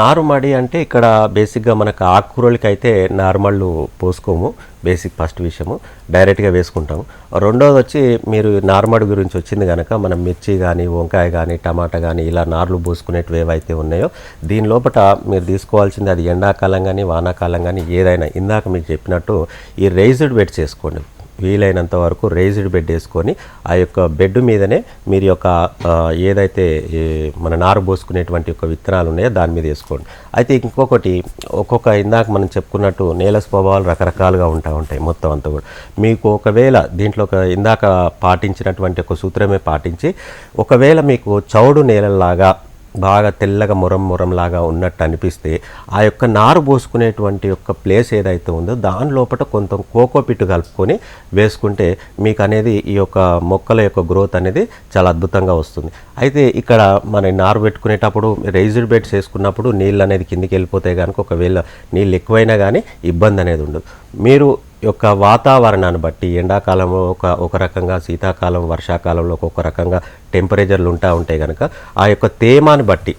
నారుమడి అంటే ఇక్కడ బేసిక్గా మనకు ఆకుకూరలకి అయితే నార్మళ్ళు పోసుకోము బేసిక్ ఫస్ట్ విషయము. డైరెక్ట్గా వేసుకుంటాము. రెండోది వచ్చి మీరు నార్మడి గురించి వచ్చింది కనుక మనం మిర్చి కానీ వంకాయ కానీ టమాటా కానీ ఇలా నార్లు పోసుకునేటివి ఏవైతే ఉన్నాయో దీని లోపల మీరు తీసుకోవాల్సింది అది ఎండాకాలం కానీ వానాకాలం కానీ ఏదైనా. ఇందాక మీకు చెప్పినట్టు ఈ రైజ్డ్ బెడ్ చేసుకోండి. వీలైనంత వరకు రేజ్డ్ బెడ్ వేసుకొని ఆ యొక్క బెడ్ మీదనే మీరు యొక్క ఏదైతే మన నారు పోసుకునేటువంటి యొక్క విత్తనాలు ఉన్నాయో దాని మీద వేసుకోండి. అయితే ఇంకొకటి ఒక్కొక్క ఇందాక మనం చెప్పుకున్నట్టు నేల స్వభావాలు రకరకాలుగా ఉంటా ఉంటాయి మొత్తం అంతా కూడా. మీకు ఒకవేళ దీంట్లో ఒక ఇందాక పాటించినటువంటి ఒక సూత్రమే పాటించి ఒకవేళ మీకు చౌడు నేలలాగా బాగా తెల్లగా మురం మురంలాగా ఉన్నట్టు అనిపిస్తే ఆ యొక్క నారు పోసుకునేటువంటి యొక్క ప్లేస్ ఏదైతే ఉందో దాని లోపల కొంత కోకోపిట్ కలుపుకొని వేసుకుంటే మీకు అనేది ఈ యొక్క మొక్కల యొక్క గ్రోత్ అనేది చాలా అద్భుతంగా వస్తుంది. అయితే ఇక్కడ మన నారు పెట్టుకునేటప్పుడు రైజ్డ్ బెడ్స్ వేసుకున్నప్పుడు నీళ్ళు అనేది కిందికి వెళ్ళిపోతే కనుక ఒకవేళ నీళ్ళు ఎక్కువైనా కానీ ఇబ్బంది అనేది ఉండదు. మీరు యొక్క వాతావరణాన్ని బట్టి ఎండాకాలంలో ఒక ఒక రకంగా శీతాకాలం వర్షాకాలంలో ఒక్కొక్క రకంగా టెంపరేచర్లు ఉంటా ఉంటాయి కనుక ఆ యొక్క తేమాని బట్టి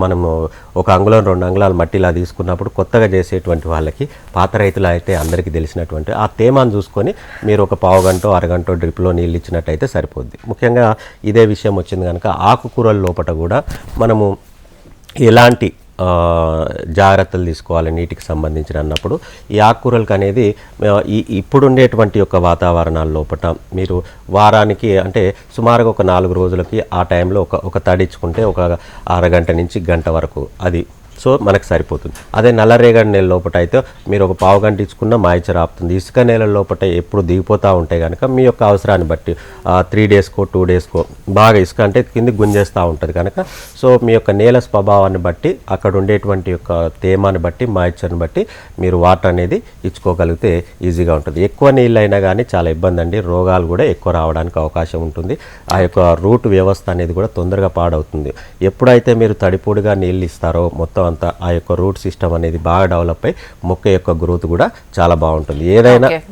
మనము ఒక అంగుళం రెండు అంగుళాలు మట్టిలా తీసుకున్నప్పుడు కొత్తగా చేసేటువంటి వాళ్ళకి పాత రైతులు అయితే అందరికీ తెలిసినటువంటి ఆ తేమాను చూసుకొని మీరు ఒక పావు గంట అరగంట డ్రిప్లో నీళ్ళు ఇచ్చినట్టయితే సరిపోద్ది. ముఖ్యంగా ఇదే విషయం వచ్చింది కనుక ఆకుకూరల లోపల కూడా మనము ఎలాంటి జాగ్రత్తలు తీసుకోవాలి నీటికి సంబంధించిన అన్నప్పుడు. ఈ ఆకుకూరలకు అనేది ఇప్పుడుండేటువంటి యొక్క వాతావరణాల లోపల మీరు వారానికి అంటే సుమారుగా ఒక నాలుగు రోజులకి ఆ టైంలో ఒక ఒక తడిచ్చుకుంటే ఒక అరగంట నుంచి గంట వరకు అది సో మనకు సరిపోతుంది. అదే నల్లరేగడి నేల లోపల అయితే మీరు ఒక పావు గంట ఇచ్చుకున్న మాయిచర్ ఆపుతుంది. ఇసుక నేల లోపల ఎప్పుడు దిగిపోతూ ఉంటాయి కనుక మీ యొక్క అవసరాన్ని బట్టి త్రీ డేస్కో టూ డేస్కో బాగా ఇసుక అంటే కింది గుంజేస్తూ ఉంటుంది కనుక సో మీ యొక్క నేల స్వభావాన్ని బట్టి అక్కడ ఉండేటువంటి యొక్క తేమాన్ని బట్టి మాయిచర్ని బట్టి మీరు వాటర్ అనేది ఇచ్చుకోగలిగితే ఈజీగా ఉంటుంది. ఎక్కువ నీళ్ళు అయినా కానీ చాలా ఇబ్బంది అండి రోగాలు కూడా ఎక్కువ రావడానికి అవకాశం ఉంటుంది. ఆ యొక్క రూట్ వ్యవస్థ అనేది కూడా తొందరగా పాడవుతుంది. ఎప్పుడైతే మీరు తడిపూడిగా నీళ్ళు ఇస్తారో మొత్తం అంతా ఆ యొక్క రూట్ సిస్టమ్ అనేది బాగా డెవలప్ అయ్యి మొక్క యొక్క గ్రోత్ కూడా చాలా బాగుంటుంది. ఏదైనా